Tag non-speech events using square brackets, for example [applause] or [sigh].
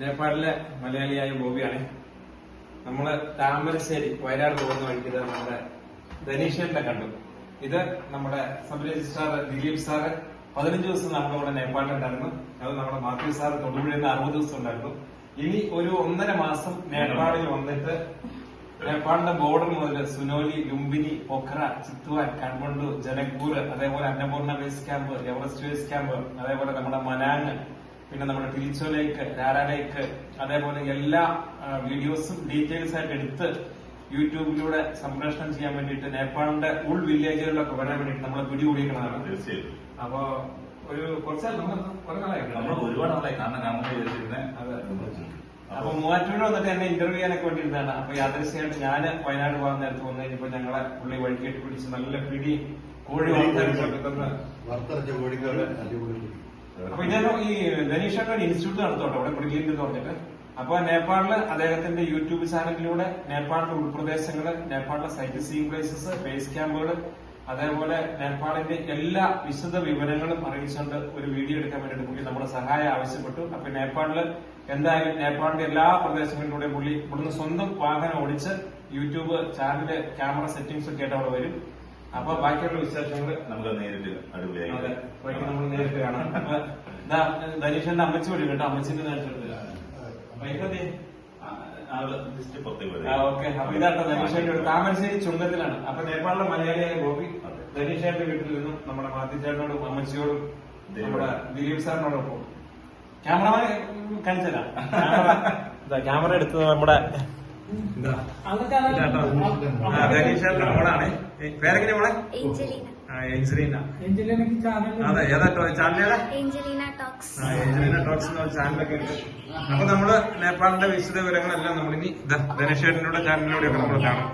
നേപ്പാളിലെ മലയാളിയായ ബോബിയാണ്. നമ്മൾ താമരശ്ശേരി വയനാട് പോകുന്ന വഴിക്ക് നമ്മുടെ ധനീഷേട്ടനെ കണ്ടു. ഇത് നമ്മുടെ സബ് രജിസ്ട്രാർ ദിലീപ് സാറ് പതിനഞ്ച് ദിവസം നമ്മുടെ ഇവിടെ നേപ്പാളിലുണ്ടായിരുന്നു അത് നമ്മുടെ മാത്യു സാർ തൊടുപുഴയിൽ അറുപത് ദിവസം ഉണ്ടായിരുന്നു. ഇനി ഒരു ഒന്നര മാസം നേപ്പാളിൽ വന്നിട്ട് നേപ്പാളിന്റെ ബോർഡർ മുതൽ സുനോലി ലുംബിനി പൊഖറ ചിത്തുവാൻ കാഠ്മണ്ഡു ജനക്പൂർ അതേപോലെ Annapurna base camp Everest base camp അതേപോലെ നമ്മുടെ മനാങ് പിന്നെ നമ്മുടെ ടിൽച്ചോ ലേക്ക് രാര ലേക്ക് അതേപോലെ എല്ലാ വീഡിയോസും ഡീറ്റെയിൽസ് ആയിട്ട് എടുത്ത് യൂട്യൂബിലൂടെ സംപ്രേഷണം ചെയ്യാൻ വേണ്ടിയിട്ട് നേപ്പാളിന്റെ ഉൾ വില്ലേജുകളിലൊക്കെ വരാൻ വേണ്ടിയിട്ട് നമ്മൾ പിടികൂടിയിരിക്കുന്നതാണ് തീർച്ചയായും അപ്പൊ ഒരു കുറച്ച് നമ്മൾ ഒരുപാട് നാളായി. കാണാൻ കാണാൻ വിചാരിച്ചിരുന്നത് അതെ. അപ്പൊ മൂവാറ്റൂര് വന്നിട്ട് എന്നെ ഇന്റർവ്യൂ ചെയ്യാനൊക്കെ വേണ്ടിയിരുന്നതാണ്. അപ്പൊ യാദൃശ്യമായിട്ട് ഞാൻ വയനാട് പോകാൻ നേരത്ത് വന്നു കഴിഞ്ഞപ്പോ ഞങ്ങളെ പുള്ളി വഴിക്കേട്ട് പിടിച്ച് നല്ല പിടി കോഴി വളർത്താൻ വറുത്തരച്ച കോഴിക്കോട് അടിപൊളി അപ്പൊ ഞാൻ ഈ ധനീഷേട്ടൻ ഒരു ഇൻസ്റ്റിറ്റ്യൂട്ട് നടത്തോട്ടെ അവിടെ ബ്രില്യന്റ് എന്ന് പറഞ്ഞിട്ട്. അപ്പൊ നേപ്പാളിൽ അദ്ദേഹത്തിന്റെ യൂട്യൂബ് ചാനലിലൂടെ നേപ്പാളിന്റെ ഉൾപ്രദേശങ്ങൾ നേപ്പാളിലെ സൈറ്റ് സീയിങ് പ്ലേസസ് ബേസ് ക്യാമ്പുകൾ അതേപോലെ നേപ്പാളിന്റെ എല്ലാ വിശദ വിവരങ്ങളും അറിയിച്ചുകൊണ്ട് ഒരു വീഡിയോ എടുക്കാൻ വേണ്ടിയിട്ട് പുള്ളി നമ്മുടെ സഹായം ആവശ്യപ്പെട്ടു. അപ്പൊ നേപ്പാളിൽ എന്തായാലും നേപ്പാളിന്റെ എല്ലാ പ്രദേശങ്ങളിലൂടെ പുള്ളി ഇവിടുന്ന് സ്വന്തം വാഹനം ഓടിച്ച് യൂട്യൂബ് ചാനലിലെ ക്യാമറ സെറ്റിംഗ്സ് ഒക്കെ ആയിട്ട് അവിടെ വരും. അപ്പൊ ബാക്കിയുള്ള വിശേഷങ്ങൾ നമുക്ക് നേരിട്ട് അടിപൊളിയായി വൈകി നമ്മൾ നേരിട്ട് കാണാം അപ്പൊ ഇതാ ധനീഷന്റെ അമ്മച്ചി വിളി കേട്ടോ അമ്മച്ചിന്റെ പോയി ഓക്കെ. അപ്പൊ ഇതാട്ടോ ധനീഷന്റെ താമരശ്ശേരി ചുങ്കത്തിലാണ്. അപ്പൊ നേപ്പാളിലെ മലയാളിയായ ഗോപി. ധനീഷന്റെ വീട്ടിൽ നിന്നും നമ്മുടെ മാത്യച്ചേട്ടനോടും അമ്മച്ചിയോടും നമ്മുടെ ദിലീപ് സാറിനോടൊപ്പം ക്യാമറമാൻ കാണിച്ചതാ [laughs] ക്യാമറ എടുത്തത് നമ്മുടെ ധനീഷേട്ടന്റെ മോളാണ്. പേരെങ്ങനെ മോളെ? എഞ്ചലീന അതെ ചാനലേതാ എഞ്ചലീന ടോക്സ്. എന്ന ചാനലൊക്കെ ഉണ്ട്. അപ്പൊ നമ്മൾ നേപ്പാളിന്റെ വിശദ വിവരങ്ങളെല്ലാം നമ്മളിനി ചാനലിലൂടെ ചാനലിലൂടെയൊക്കെ നമ്മൾ കാണും.